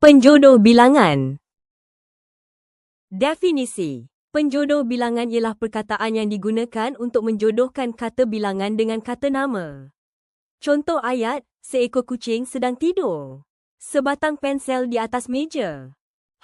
Penjodoh bilangan Definisi Penjodoh bilangan ialah perkataan yang digunakan untuk menjodohkan kata bilangan dengan kata nama. Contoh ayat, seekor kucing sedang tidur. Sebatang pensel di atas meja.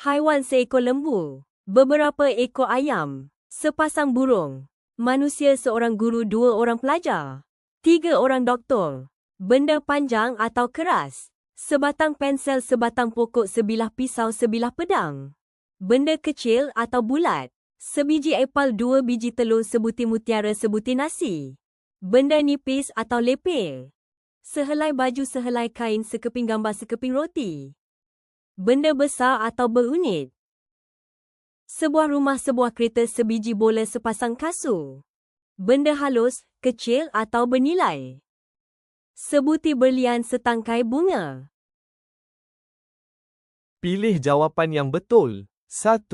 Haiwan seekor lembu. Beberapa ekor ayam. Sepasang burung. Manusia seorang guru dua orang pelajar. Tiga orang doktor. Benda panjang atau keras. Sebatang pensel sebatang pokok sebilah pisau sebilah pedang. Benda kecil atau bulat. Sebiji apel dua biji telur sebutir mutiara sebutir nasi. Benda nipis atau lepeh. Sehelai baju sehelai kain sekeping gambar sekeping roti. Benda besar atau berunit. Sebuah rumah sebuah kereta sebiji bola sepasang kasut. Benda halus, kecil atau bernilai. Sebutir berlian setangkai bunga. Pilih jawapan yang betul. 1.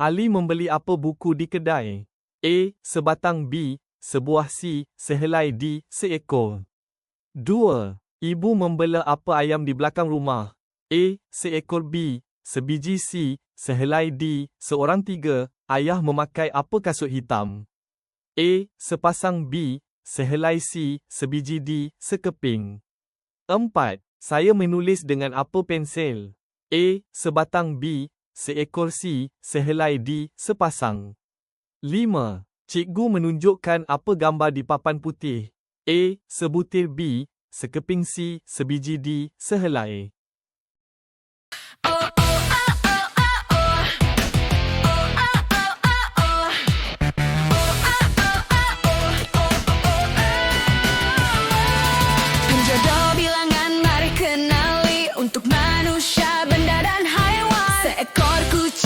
Ali membeli apa buku di kedai? A. Sebatang B. Sebuah C. Sehelai D. Seekor. 2. Ibu membela apa ayam di belakang rumah? A. Seekor B. Sebiji C. Sehelai D. Seorang tiga. Ayah memakai apa kasut hitam? A. Sepasang B. Sehelai C. Sebiji D. Sekeping. 4. Saya menulis dengan apa pensel? A. Sebatang B. Seekor C. Sehelai D. Sepasang. 5. Cikgu menunjukkan apa gambar di papan putih? A. Sebutir B. Sekeping C. Sebiji D. Sehelai. manusia benda dan haiwan. Seekor kucing